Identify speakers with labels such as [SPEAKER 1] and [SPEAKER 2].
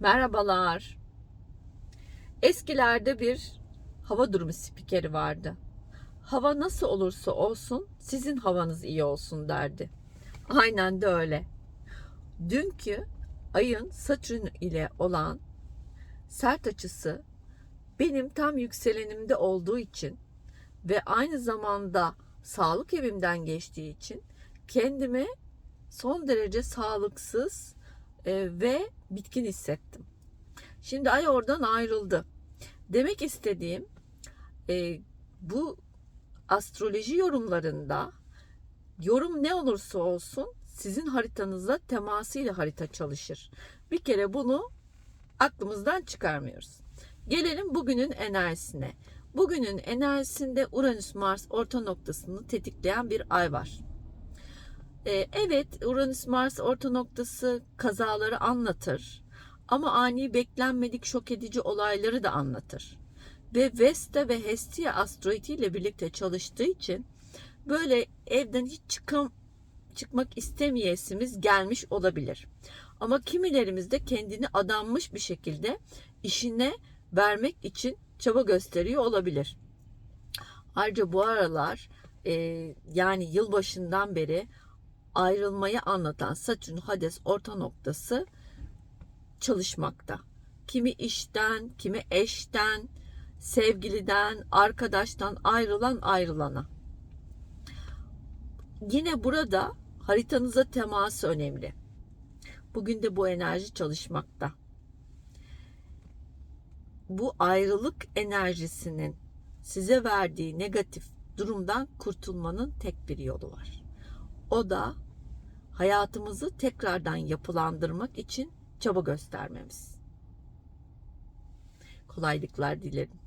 [SPEAKER 1] Merhabalar. Eskilerde bir hava durumu spikeri vardı. Hava nasıl olursa olsun sizin havanız iyi olsun derdi. Aynen de öyle. Dünkü ayın Satürn ile olan sert açısı benim tam yükselenimde olduğu için ve aynı zamanda sağlık evimden geçtiği için kendimi son derece sağlıksız e, ve bitkin hissettim. Şimdi ay oradan ayrıldı. Demek istediğim e, bu astroloji yorumlarında yorum ne olursa olsun sizin haritanızla temasıyla harita çalışır. Bir kere bunu aklımızdan çıkarmıyoruz. Gelelim bugünün enerjisine. Bugünün enerjisinde Uranüs Mars orta noktasını tetikleyen bir ay var. Ee, evet Uranüs Mars orta noktası kazaları anlatır. Ama ani beklenmedik şok edici olayları da anlatır. Ve Vesta ve Hestia asteroidi ile birlikte çalıştığı için böyle evden hiç çıkam, çıkmak istemeyesimiz gelmiş olabilir. Ama kimilerimiz de kendini adanmış bir şekilde işine vermek için çaba gösteriyor olabilir. Ayrıca bu aralar e, yani yılbaşından beri ayrılmayı anlatan Satürn Hades orta noktası çalışmakta. Kimi işten, kimi eşten, sevgiliden, arkadaştan ayrılan ayrılana. Yine burada haritanıza teması önemli. Bugün de bu enerji çalışmakta. Bu ayrılık enerjisinin size verdiği negatif durumdan kurtulmanın tek bir yolu var. O da hayatımızı tekrardan yapılandırmak için çaba göstermemiz. Kolaylıklar dilerim.